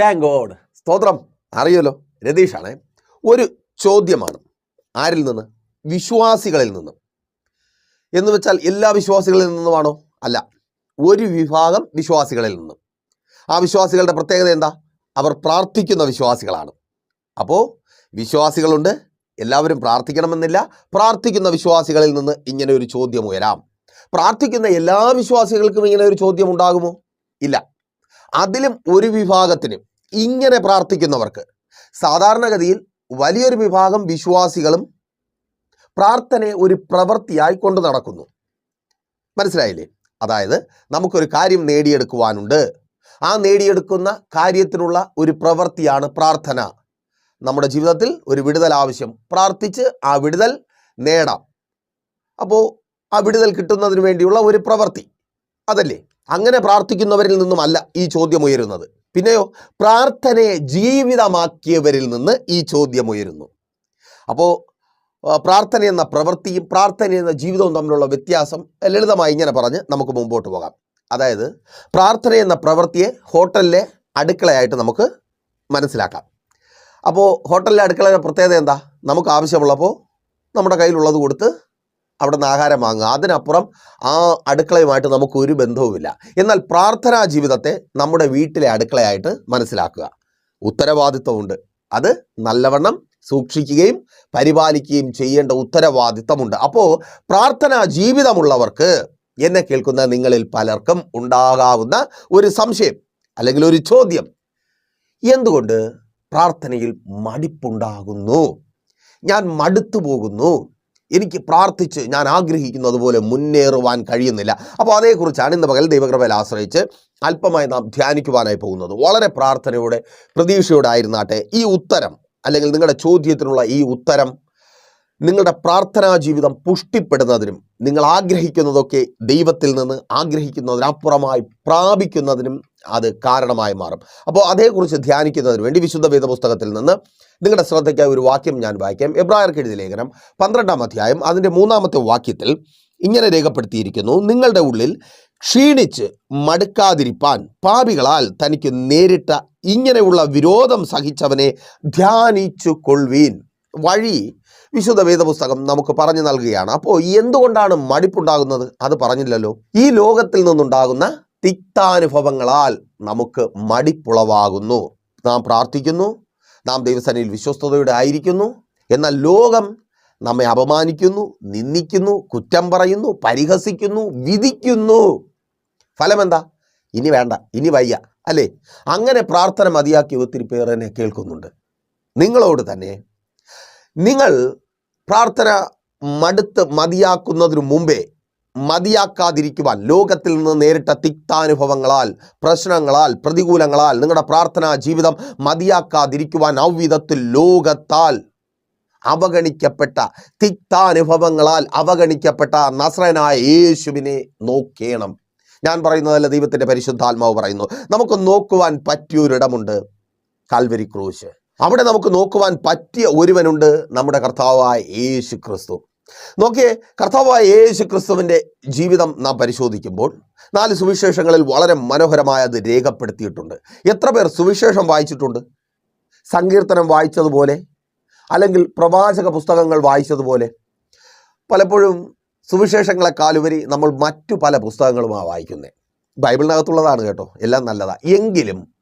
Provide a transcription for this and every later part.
Thank God സ്തോത്രം. അറിയുമല്ലോ? രതീഷാണേ ഒരു ചോദ്യമാണ്. ആരിൽ നിന്ന്? വിശ്വാസികളിൽ നിന്ന്. എന്ന് വെച്ചാൽ എല്ലാ വിശ്വാസികളിൽ നിന്നുമാണോ അല്ല. ഒരു വിഭാഗം വിശ്വാസികളിൽ നിന്നും. ആ വിശ്വാസികളുടെ പ്രത്യേകത എന്താ? അവർ പ്രാർത്ഥിക്കുന്ന വിശ്വാസികളാണ്. അപ്പോൾ വിശ്വാസികളുണ്ട്. എല്ലാവരും പ്രാർത്ഥിക്കണമെന്നില്ല. പ്രാർത്ഥിക്കുന്ന വിശ്വാസികളിൽ നിന്ന് ഇങ്ങനെ ഒരു ചോദ്യം ഉയരാം. പ്രാർത്ഥിക്കുന്ന എല്ലാ വിശ്വാസികൾക്കും ഇങ്ങനെ ഒരു ചോദ്യം ഉണ്ടാകുമോ? ഇല്ല. അതിലും ഒരു വിഭാഗത്തിന് ഇങ്ങനെ പ്രാർത്ഥിക്കുന്നവർക്ക്. സാധാരണഗതിയിൽ വലിയൊരു വിഭാഗം വിശ്വാസികളും പ്രാർത്ഥനയെ ഒരു പ്രവൃത്തിയായി കൊണ്ടു നടക്കുന്നു. മനസ്സിലായില്ലേ? അതായത് നമുക്കൊരു കാര്യം നേടിയെടുക്കുവാനുണ്ട്. ആ നേടിയെടുക്കുന്ന കാര്യത്തിനുള്ള ഒരു പ്രവൃത്തിയാണ് പ്രാർത്ഥന. നമ്മുടെ ജീവിതത്തിൽ ഒരു വിടുതൽ ആവശ്യം. പ്രാർത്ഥിച്ച് ആ വിടുതൽ നേടാം. അപ്പോൾ ആ വിടുതൽ കിട്ടുന്നതിന് വേണ്ടിയുള്ള ഒരു പ്രവൃത്തി. അതല്ലേ? അങ്ങനെ പ്രാർത്ഥിക്കുന്നവരിൽ നിന്നുമല്ല ഈ ചോദ്യം ഉയരുന്നത്. പിന്നെയോ പ്രാർത്ഥനയെ ജീവിതമാക്കിയവരിൽ നിന്ന് ഈ ചോദ്യം ഉയരുന്നു. അപ്പോൾ പ്രാർത്ഥന എന്ന പ്രവൃത്തിയും പ്രാർത്ഥന എന്ന ജീവിതവും തമ്മിലുള്ള വ്യത്യാസം ലളിതമായി ഇങ്ങനെ പറഞ്ഞ് നമുക്ക് മുമ്പോട്ട് പോകാം. അതായത് പ്രാർത്ഥന എന്ന പ്രവൃത്തിയെ ഹോട്ടലിലെ അടുക്കളയായിട്ട് നമുക്ക് മനസ്സിലാക്കാം. അപ്പോൾ ഹോട്ടലിലെ അടുക്കളയുടെ പ്രത്യേകത എന്താ? നമുക്ക് ആവശ്യമുള്ളപ്പോൾ നമ്മുടെ കയ്യിലുള്ളത് കൊടുത്ത് അവിടെ നിന്ന് ആഹാരം വാങ്ങുക. അതിനപ്പുറം ആ അടുക്കളയുമായിട്ട് നമുക്ക് ഒരു ബന്ധവുമില്ല. എന്നാൽ പ്രാർത്ഥനാ ജീവിതത്തെ നമ്മുടെ വീട്ടിലെ അടുക്കളയായിട്ട് മനസ്സിലാക്കുക. ഉത്തരവാദിത്വമുണ്ട്. അത് നല്ലവണ്ണം സൂക്ഷിക്കുകയും പരിപാലിക്കുകയും ചെയ്യേണ്ട ഉത്തരവാദിത്തമുണ്ട് അപ്പോൾ പ്രാർത്ഥനാ ജീവിതമുള്ളവർക്ക് എന്നെ കേൾക്കുന്ന നിങ്ങളിൽ പലർക്കും ഉണ്ടാകാവുന്ന ഒരു സംശയം അല്ലെങ്കിൽ ഒരു ചോദ്യം. എന്തുകൊണ്ട് പ്രാർത്ഥനയിൽ മടിപ്പുണ്ടാകുന്നു? ഞാൻ മടുത്തു പോകുന്നു. എനിക്ക് പ്രാർത്ഥിച്ച് ഞാൻ ആഗ്രഹിക്കുന്നത് പോലെ മുന്നേറുവാൻ കഴിയുന്നില്ല. അപ്പോൾ അതേക്കുറിച്ചാണ് ഇന്ന് പകൽ ദൈവകൃപയിൽ ആശ്രയിച്ച് അല്പമായി നാം ധ്യാനിക്കുവാനായി പോകുന്നത്. വളരെ പ്രാർത്ഥനയോടെ പ്രതീക്ഷയോടെ ആയിരുന്നാട്ടെ ഈ ഉത്തരം അല്ലെങ്കിൽ നിങ്ങളുടെ ചോദ്യത്തിനുള്ള ഈ ഉത്തരം നിങ്ങളുടെ പ്രാർത്ഥനാ ജീവിതം പുഷ്ടിപ്പെടുന്നതിനും നിങ്ങൾ ആഗ്രഹിക്കുന്നതൊക്കെ ദൈവത്തിൽ നിന്ന് ആഗ്രഹിക്കുന്നതിനപ്പുറമായി പ്രാപിക്കുന്നതിനും അത് കാരണമായി മാറും. അപ്പോൾ അതേക്കുറിച്ച് ധ്യാനിക്കുന്നതിന് വേണ്ടി വിശുദ്ധ വേദപുസ്തകത്തിൽ നിന്ന് നിങ്ങളുടെ ശ്രദ്ധയ്ക്കായി ഒരു വാക്യം ഞാൻ വായിക്കാം. എബ്രായർക്ക് ലേഖനം പന്ത്രണ്ടാം അധ്യായം അതിന്റെ മൂന്നാമത്തെ വാക്യത്തിൽ ഇങ്ങനെ രേഖപ്പെടുത്തിയിരിക്കുന്നു നിങ്ങളുടെ ഉള്ളിൽ ക്ഷീണിച്ച് മടുക്കാതിരിപ്പാൻ പാപികളാൽ തനിക്ക് നേരിട്ട ഇങ്ങനെയുള്ള വിരോധം സഹിച്ചവനെ ധ്യാനിച്ചു കൊള്ളുവീൻ വഴി വിശുദ്ധ വേദപുസ്തകം നമുക്ക് പറഞ്ഞു നൽകുകയാണ്. അപ്പോൾ എന്തുകൊണ്ടാണ് മടിപ്പുണ്ടാകുന്നത്? അത് പറഞ്ഞില്ലല്ലോ. ഈ ലോകത്തിൽ നിന്നുണ്ടാകുന്ന തിക്താനുഭവങ്ങളാൽ നമുക്ക് മടിപ്പുളവാകുന്നു. നാം പ്രാർത്ഥിക്കുന്നു. നാം ദൈവസേനയിൽ വിശ്വസ്തയോടെ ആയിരിക്കുന്നു. എന്നാൽ ലോകം നമ്മെ അപമാനിക്കുന്നു നിന്ദിക്കുന്നു കുറ്റം പറയുന്നു പരിഹസിക്കുന്നു വിധിക്കുന്നു. ഫലമെന്താ? ഇനി വേണ്ട ഇനി വയ്യ അല്ലേ? അങ്ങനെ പ്രാർത്ഥന മതിയാക്കി ഒത്തിരി പേർ എന്നെ കേൾക്കുന്നുണ്ട്. നിങ്ങളോട് തന്നെ നിങ്ങൾ പ്രാർത്ഥന മടുത്ത് മതിയാക്കുന്നതിനു മുമ്പേ മതിയാക്കാതിരിക്കുവാൻ ലോകത്തിൽ നിന്ന് നേരിട്ട തിക്താനുഭവങ്ങളാൽ പ്രശ്നങ്ങളാൽ പ്രതികൂലങ്ങളാൽ നിങ്ങളുടെ പ്രാർത്ഥനാ ജീവിതം മതിയാക്കാതിരിക്കുവാൻ ഔവിധത്തിൽ ലോകത്താൽ അവഗണിക്കപ്പെട്ട തിക്താനുഭവങ്ങളാൽ അവഗണിക്കപ്പെട്ട നസ്രനായ യേശുവിനെ നോക്കേണം. ഞാൻ പറയുന്നതല്ല ദൈവത്തിന്റെ പരിശുദ്ധാത്മാവ് പറയുന്നു നമുക്ക് നോക്കുവാൻ പറ്റിയൊരിടമുണ്ട് കാൽവരി ക്രൂശ്. അവിടെ നമുക്ക് നോക്കുവാൻ പറ്റിയ ഒരുവനുണ്ട് നമ്മുടെ കർത്താവായ യേശു ക്രിസ്തു നോക്കിയേ കർത്താവായ യേശു ക്രിസ്തുവിന്റെ ജീവിതം നാം പരിശോധിക്കുമ്പോൾ നാല് സുവിശേഷങ്ങളിൽ വളരെ മനോഹരമായി അത് രേഖപ്പെടുത്തിയിട്ടുണ്ട്. എത്ര പേർ സുവിശേഷം വായിച്ചിട്ടുണ്ട്? സങ്കീർത്തനം വായിച്ചതുപോലെ അല്ലെങ്കിൽ പ്രവാചക പുസ്തകങ്ങൾ വായിച്ചതുപോലെ? പലപ്പോഴും സുവിശേഷങ്ങളെക്കാളുപരി നമ്മൾ മറ്റു പല പുസ്തകങ്ങളുമാണ് വായിക്കുന്നത് ബൈബിളിനകത്തുള്ളതാണ് കേട്ടോ എല്ലാം നല്ലതാണ് എങ്കിലും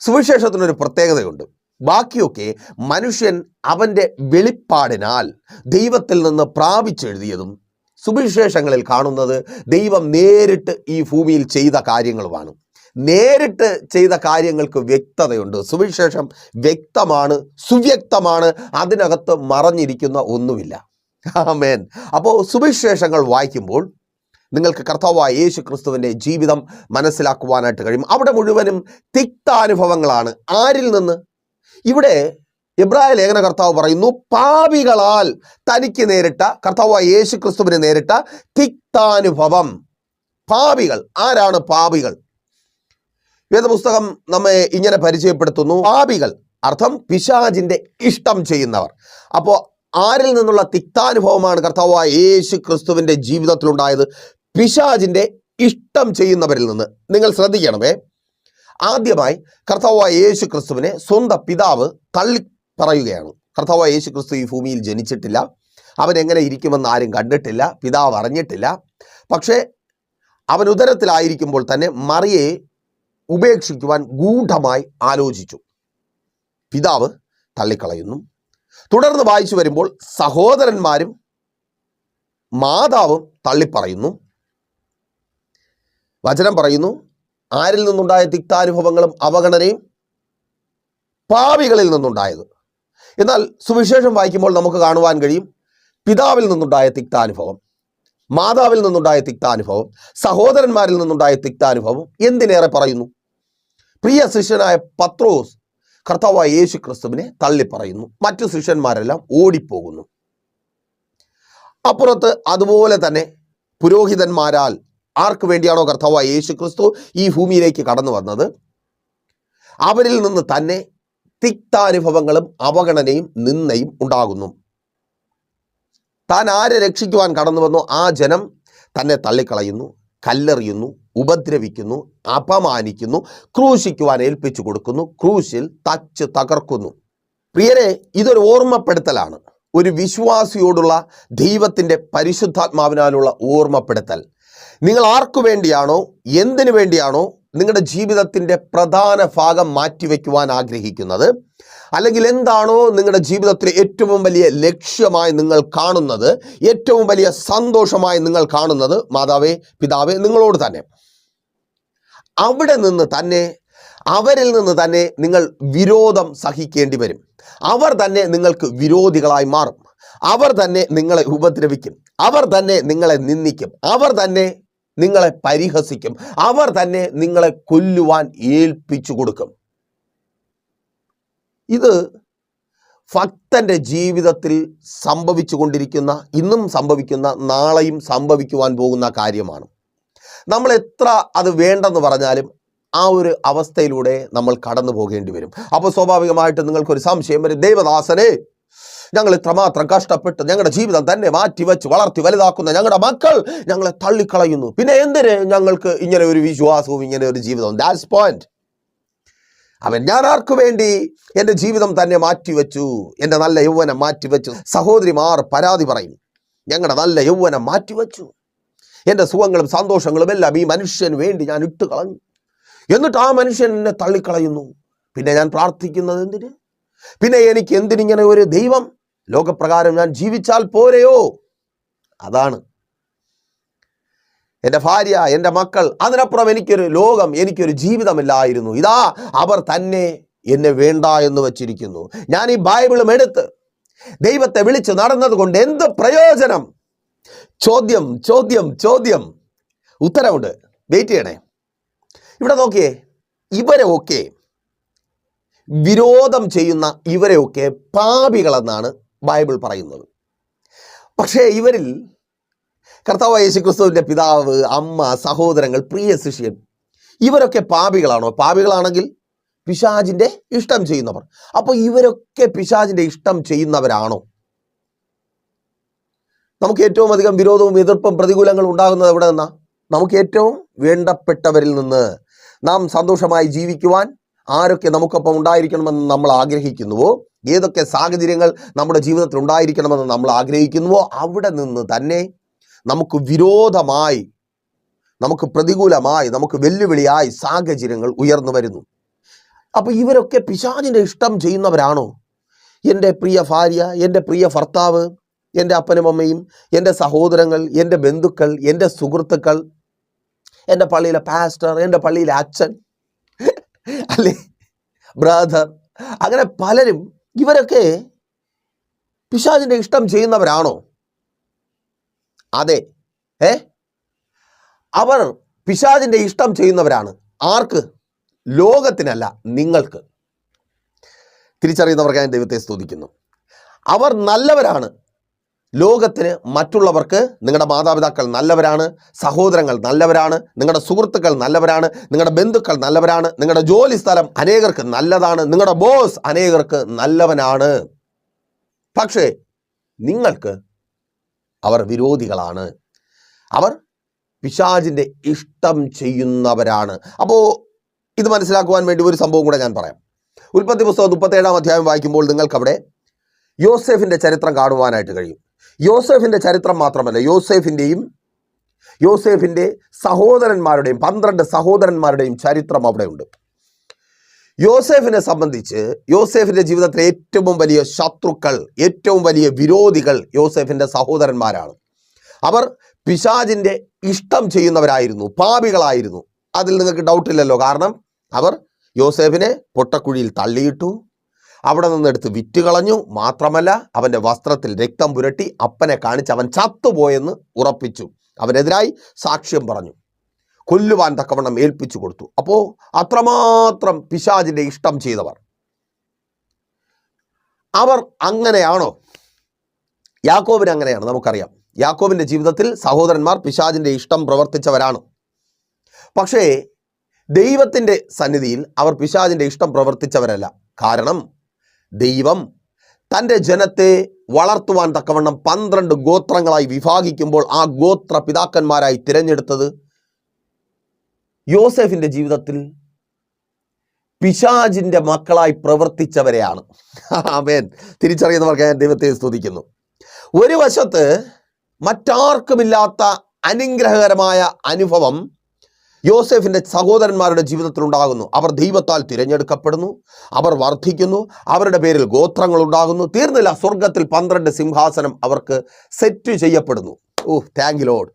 സുവിശേഷത്തിനൊരു പ്രത്യേകതയുണ്ട്. ബാക്കിയൊക്കെ മനുഷ്യൻ അവന്റെ വെളിപ്പാടിനാൽ ദൈവത്തിൽ നിന്ന് പ്രാപിച്ചെഴുതിയതും സുവിശേഷങ്ങളിൽ കാണുന്നത് ദൈവം നേരിട്ട് ഈ ഭൂമിയിൽ ചെയ്ത കാര്യങ്ങളുമാണ്. നേരിട്ട് ചെയ്ത കാര്യങ്ങൾക്ക് വ്യക്തതയുണ്ട്. സുവിശേഷം വ്യക്തമാണ് സുവ്യക്തമാണ് അതിനകത്ത് മറഞ്ഞിരിക്കുന്ന ഒന്നുമില്ല. ആമേൻ. അപ്പോൾ സുവിശേഷങ്ങൾ വായിക്കുമ്പോൾ നിങ്ങൾക്ക് കർത്താവായ യേശു ക്രിസ്തുവിന്റെ ജീവിതം മനസ്സിലാക്കുവാനായിട്ട് കഴിയും. അവിടെ മുഴുവനും തിക്താനുഭവങ്ങളാണ്. ആരിൽ നിന്ന്? ഇവിടെ ഇബ്രായ ലേഖന കർത്താവ് പറയുന്നു പാപികളാൽ തനിക്ക് നേരിട്ട കർത്താവായ യേശു ക്രിസ്തുവിന് നേരിട്ട തിക്താനുഭവം. പാപികൾ. ആരാണ് പാപികൾ? വേദപുസ്തകം നമ്മെ ഇങ്ങനെ പരിചയപ്പെടുത്തുന്നു. പാപികൾ. അർത്ഥം പിശാചിന്റെ ഇഷ്ടം ചെയ്യുന്നവർ. അപ്പോൾ ആരിൽ നിന്നുള്ള തിക്താനുഭവമാണ് കർത്താവായ യേശു ക്രിസ്തുവിന്റെ ജീവിതത്തിലുണ്ടായത്? പിശാജിന്റെ ഇഷ്ടം ചെയ്യുന്നവരിൽ നിന്ന്. നിങ്ങൾ ശ്രദ്ധിക്കണമേ. ആദ്യമായി കർത്താവായ യേശു ക്രിസ്തുവിനെ സ്വന്തം പിതാവ് തള്ളി പറയുകയാണ്. കർത്താവായ യേശു ക്രിസ്തു ഈ ഭൂമിയിൽ ജനിച്ചിട്ടില്ല. അവൻ എങ്ങനെ ഇരിക്കുമെന്ന് ആരും കണ്ടിട്ടില്ല. പിതാവ് അറിഞ്ഞിട്ടില്ല. പക്ഷേ അവൻ ഉദരത്തിലായിരിക്കുമ്പോൾ തന്നെ മറിയെ ഉപേക്ഷിക്കുവാൻ ഗൂഢമായി ആലോചിച്ചു. പിതാവ് തള്ളിക്കളയുന്നു. തുടർന്ന് വായിച്ചു വരുമ്പോൾ സഹോദരന്മാരും മാതാവും തള്ളിപ്പറയുന്നു. വചനം പറയുന്നു ആരിൽ നിന്നുണ്ടായ തിക്താനുഭവങ്ങളും അവഗണനയും പാവികളിൽ നിന്നുണ്ടായത്. എന്നാൽ സുവിശേഷം വായിക്കുമ്പോൾ നമുക്ക് കാണുവാൻ കഴിയും പിതാവിൽ നിന്നുണ്ടായ തിക്താനുഭവം മാതാവിൽ നിന്നുണ്ടായ തിക്താനുഭവം സഹോദരന്മാരിൽ നിന്നുണ്ടായ തിക്താനുഭവം എന്തിനേറെ പറയുന്നു? പ്രിയ ശിഷ്യനായ പത്രോസ് കർത്താവായ യേശു ക്രിസ്തുവിനെ തള്ളിപ്പറയുന്നു. മറ്റു ശിഷ്യന്മാരെല്ലാം ഓടിപ്പോകുന്നു. അപ്പുറത്ത് അതുപോലെ തന്നെ പുരോഹിതന്മാരാൽ ആർക്ക് വേണ്ടിയാണോ കർത്താവായ യേശു ക്രിസ്തു ഈ ഭൂമിയിലേക്ക് കടന്നു വന്നത്? അവരിൽ നിന്ന് തന്നെ തിക്താനുഭവങ്ങളും അവഗണനയും നിന്നയും ഉണ്ടാകുന്നു. താൻ ആരെ രക്ഷിക്കുവാൻ കടന്നു വന്നോ ആ ജനം തന്നെ തള്ളിക്കളയുന്നു കല്ലെറിയുന്നു ഉപദ്രവിക്കുന്നു അപമാനിക്കുന്നു ക്രൂശിക്കുവാൻ ഏൽപ്പിച്ചു കൊടുക്കുന്നു ക്രൂശിൽ തച്ച് തകർക്കുന്നു. പ്രിയരെ ഇതൊരു ഓർമ്മപ്പെടുത്തലാണ്. ഒരു വിശ്വാസിയോടുള്ള ദൈവത്തിന്റെ പരിശുദ്ധാത്മാവിനാലുള്ള ഓർമ്മപ്പെടുത്തൽ. നിങ്ങൾ ആർക്കു വേണ്ടിയാണോ എന്തിനു വേണ്ടിയാണോ നിങ്ങളുടെ ജീവിതത്തിന്റെ പ്രധാന ഭാഗം മാറ്റിവെക്കുവാൻ ആഗ്രഹിക്കുന്നത്? അല്ലെങ്കിൽ എന്താണോ നിങ്ങളുടെ ജീവിതത്തിലെ ഏറ്റവും വലിയ ലക്ഷ്യമായി നിങ്ങൾ കാണുന്നത് ഏറ്റവും വലിയ സന്തോഷമായി നിങ്ങൾ കാണുന്നത്? മാതാവേ പിതാവേ നിങ്ങളോട് തന്നെ. അവിടെ നിന്ന് തന്നെ അവരിൽ നിന്ന് തന്നെ നിങ്ങൾ വിരോധം സഹിക്കേണ്ടി വരും. അവർ തന്നെ നിങ്ങൾക്ക് വിരോധികളായി മാറും. അവർ തന്നെ നിങ്ങളെ ഉപദ്രവിക്കും. അവർ തന്നെ നിങ്ങളെ നിന്ദിക്കും. അവർ തന്നെ നിങ്ങളെ പരിഹസിക്കും. അവർ തന്നെ നിങ്ങളെ കൊല്ലുവാൻ ഏൽപ്പിച്ചു കൊടുക്കും. ഇത് ഭക്തന്റെ ജീവിതത്തിൽ സംഭവിച്ചു കൊണ്ടിരിക്കുന്ന ഇന്നും സംഭവിക്കുന്ന നാളെയും സംഭവിക്കുവാൻ പോകുന്ന കാര്യമാണ്. നമ്മൾ എത്ര അത് വേണ്ടെന്ന് പറഞ്ഞാലും ആ ഒരു അവസ്ഥയിലൂടെ നമ്മൾ കടന്നു പോകേണ്ടി വരും. അപ്പോൾ സ്വാഭാവികമായിട്ട് നിങ്ങൾക്കൊരു സംശയം വരും. ദൈവദാസനെ ഞങ്ങൾ ഇത്രമാത്രം കഷ്ടപ്പെട്ട് ഞങ്ങളുടെ ജീവിതം തന്നെ മാറ്റി വെച്ച് വളർത്തി വലുതാക്കുന്ന ഞങ്ങളുടെ മക്കൾ ഞങ്ങളെ തള്ളിക്കളയുന്നു. പിന്നെ എന്തിന് ഞങ്ങൾക്ക് ഇങ്ങനെ ഒരു വിശ്വാസവും ഇങ്ങനെ ഒരു ജീവിതവും? ദാറ്റ്സ് പോയിന്റ് അവൻ ഞാൻ ആർക്കു വേണ്ടി എന്റെ ജീവിതം തന്നെ മാറ്റിവെച്ചു? എന്റെ നല്ല യൗവനം മാറ്റിവെച്ചു. സഹോദരിമാർ പരാതി പറയും. ഞങ്ങളുടെ നല്ല യൗവനം മാറ്റിവെച്ചു. എന്റെ സുഖങ്ങളും സന്തോഷങ്ങളും എല്ലാം ഈ മനുഷ്യന് വേണ്ടി ഞാൻ ഇട്ട് കളഞ്ഞു. എന്നിട്ട് ആ മനുഷ്യൻ എന്നെ തള്ളിക്കളയുന്നു. പിന്നെ ഞാൻ പ്രാർത്ഥിക്കുന്നത് എന്തിന്? പിന്നെ എനിക്ക് എന്തിനിങ്ങനെ ഒരു ദൈവം ലോകപ്രകാരം ഞാൻ ജീവിച്ചാൽ പോരെയോ? അതാണ്. എന്റെ ഭാര്യ എന്റെ മക്കൾ അതിനപ്പുറം എനിക്കൊരു ലോകം എനിക്കൊരു ജീവിതമില്ലായിരുന്നു. ഇതാ അവർ തന്നെ എന്നെ വേണ്ട എന്ന് വച്ചിരിക്കുന്നു. ഞാൻ ഈ ബൈബിളും എടുത്ത് ദൈവത്തെ വിളിച്ച് നടന്നത് കൊണ്ട് എന്ത് പ്രയോജനം? ചോദ്യം ചോദ്യം ചോദ്യം. ഉത്തരവുണ്ട്. വെയിറ്റ് ചെയ്യണേ. ഇവിടെ നോക്കിയേ. ഇവരെ ഒക്കെ വിരോധം ചെയ്യുന്ന ഇവരെയൊക്കെ പാപികളെന്നാണ് ബൈബിൾ പറയുന്നത്. പക്ഷേ ഇവരിൽ കർത്താവ് യേശു ക്രിസ്തുവിന്റെ പിതാവ് അമ്മ സഹോദരങ്ങൾ പ്രിയ ശിഷ്യൻ ഇവരൊക്കെ പാപികളാണോ? പാപികളാണെങ്കിൽ പിശാജിന്റെ ഇഷ്ടം ചെയ്യുന്നവർ. അപ്പോൾ ഇവരൊക്കെ പിശാജിന്റെ ഇഷ്ടം ചെയ്യുന്നവരാണോ? നമുക്ക് ഏറ്റവും അധികം വിരോധവും എതിർപ്പും പ്രതികൂലങ്ങളും ഉണ്ടാകുന്നത് എവിടെ നിന്നാ? നമുക്ക് ഏറ്റവും വേണ്ടപ്പെട്ടവരിൽ നിന്ന്. നാം സന്തോഷമായി ജീവിക്കുവാൻ ആരൊക്കെ നമുക്കൊപ്പം ഉണ്ടായിരിക്കണമെന്ന് നമ്മൾ ആഗ്രഹിക്കുന്നുവോ? ഏതൊക്കെ സാഹചര്യങ്ങൾ നമ്മുടെ ജീവിതത്തിൽ ഉണ്ടായിരിക്കണമെന്ന് നമ്മൾ ആഗ്രഹിക്കുന്നുവോ? അവിടെ നിന്ന് തന്നെ നമുക്ക് വിരോധമായി നമുക്ക് പ്രതികൂലമായി നമുക്ക് വെല്ലുവിളിയായി സാഹചര്യങ്ങൾ ഉയർന്നു വരുന്നു. അപ്പോൾ ഇവരൊക്കെ പിശാചിന്റെ ഇഷ്ടം ചെയ്യുന്നവരാണോ? എന്റെ പ്രിയ ഭാര്യ എന്റെ പ്രിയ ഭർത്താവ് എന്റെ അപ്പനും അമ്മയും എന്റെ സഹോദരങ്ങൾ എന്റെ ബന്ധുക്കൾ എന്റെ സുഹൃത്തുക്കൾ എന്റെ പള്ളിയിലെ പാസ്റ്റർ എന്റെ പള്ളിയിലെ അച്ഛൻ അല്ലേ? ബ്രദർ അങ്ങനെ പലരും ഇവരൊക്കെ പിശാചിന്റെ ഇഷ്ടം ചെയ്യുന്നവരാണോ? അതെ. ഏ? അവർ പിശാചിന്റെ ഇഷ്ടം ചെയ്യുന്നവരാണ്. ആർക്ക്? ലോകത്തിനല്ല നിങ്ങൾക്ക്. തിരിച്ചറിയുന്നവർക്ക് ഞാൻ ദൈവത്തെ സ്തുതിക്കുന്നു. അവർ നല്ലവരാണ്. ലോകത്തിന് മറ്റുള്ളവർക്ക് നിങ്ങളുടെ മാതാപിതാക്കൾ നല്ലവരാണ് സഹോദരങ്ങൾ നല്ലവരാണ് നിങ്ങളുടെ സുഹൃത്തുക്കൾ നല്ലവരാണ് നിങ്ങളുടെ ബന്ധുക്കൾ നല്ലവരാണ് നിങ്ങളുടെ ജോലി സ്ഥലം അനേകർക്ക് നല്ലതാണ് നിങ്ങളുടെ ബോസ് അനേകർക്ക് നല്ലവനാണ്. പക്ഷേ നിങ്ങൾക്ക് അവർ വിരോധികളാണ്. അവർ പിശാജിന്റെ ഇഷ്ടം ചെയ്യുന്നവരാണ്. അപ്പോൾ ഇത് മനസ്സിലാക്കുവാൻ വേണ്ടി ഒരു സംഭവം കൂടെ ഞാൻ പറയാം. ഉൽപ്പത്തി പുസ്തകം മുപ്പത്തേഴാം അധ്യായം വായിക്കുമ്പോൾ നിങ്ങൾക്കവിടെ യോസെഫിന്റെ ചരിത്രം കാണുവാനായിട്ട് കഴിയും. യോസെഫിന്റെ ചരിത്രം മാത്രമല്ല യോസെഫിന്റെയും യോസെഫിന്റെ സഹോദരന്മാരുടെയും പന്ത്രണ്ട് സഹോദരന്മാരുടെയും ചരിത്രം അവിടെ ഉണ്ട് യോസെഫിനെ സംബന്ധിച്ച് യോസെഫിന്റെ ജീവിതത്തിലെ ഏറ്റവും വലിയ ശത്രുക്കൾ ഏറ്റവും വലിയ വിരോധികൾ യോസെഫിന്റെ സഹോദരന്മാരാണ്. അവർ പിശാജിന്റെ ഇഷ്ടം ചെയ്യുന്നവരായിരുന്നു പാപികളായിരുന്നു. അതിൽ നിങ്ങൾക്ക് ഡൗട്ടില്ലല്ലോ കാരണം അവർ യോസെഫിനെ പൊട്ടക്കുഴിയിൽ തള്ളിയിട്ടു അവിടെ നിന്നെടുത്ത് വിറ്റ് കളഞ്ഞു മാത്രമല്ല അവന്റെ വസ്ത്രത്തിൽ രക്തം പുരട്ടി അപ്പനെ കാണിച്ച് അവൻ ചത്തുപോയെന്ന് ഉറപ്പിച്ചു. അവനെതിരായി സാക്ഷ്യം പറഞ്ഞു. കൊല്ലുവാൻ തക്കവണ്ണം ഏൽപ്പിച്ചു കൊടുത്തു. അപ്പോൾ അത്രമാത്രം പിശാജിന്റെ ഇഷ്ടം ചെയ്തവർ. അവർ അങ്ങനെയാണോ? യാക്കോബിന് അങ്ങനെയാണ് നമുക്കറിയാം. യാക്കോബിന്റെ ജീവിതത്തിൽ സഹോദരന്മാർ പിശാജിന്റെ ഇഷ്ടം പ്രവർത്തിച്ചവരാണ്. പക്ഷേ ദൈവത്തിന്റെ സന്നിധിയിൽ അവർ പിശാജിന്റെ ഇഷ്ടം പ്രവർത്തിച്ചവരല്ല. കാരണം ദൈവം തന്റെ ജനത്തെ വളർത്തുവാൻ തക്കവണ്ണം പന്ത്രണ്ട് ഗോത്രങ്ങളായി വിഭാഗിക്കുമ്പോൾ ആ ഗോത്ര പിതാക്കന്മാരായി തിരഞ്ഞെടുത്തത് യോസെഫിന്റെ ജീവിതത്തിൽ പിശാജിന്റെ മക്കളായി പ്രവർത്തിച്ചവരെയാണ്. ആമേൻ. തിരിച്ചറിയുന്നവർക്ക് ഞാൻ ദൈവത്തെ സ്തുതിക്കുന്നു. ഒരു വശത്ത് മറ്റാർക്കുമില്ലാത്ത അനുഗ്രഹകരമായ അനുഭവം യോസെഫിന്റെ സഹോദരന്മാരുടെ ജീവിതത്തിൽ ഉണ്ടാകുന്നു. അവർ ദൈവത്താൽ തിരഞ്ഞെടുക്കപ്പെടുന്നു. അവർ വർദ്ധിക്കുന്നു അവരുടെ പേരിൽ ഗോത്രങ്ങൾ ഉണ്ടാകുന്നു. തീർന്നില്ല. സ്വർഗത്തിൽ പന്ത്രണ്ട് സിംഹാസനം അവർക്ക് സെറ്റ് ചെയ്യപ്പെടുന്നു. ഓ താങ്ക് ലോഡ്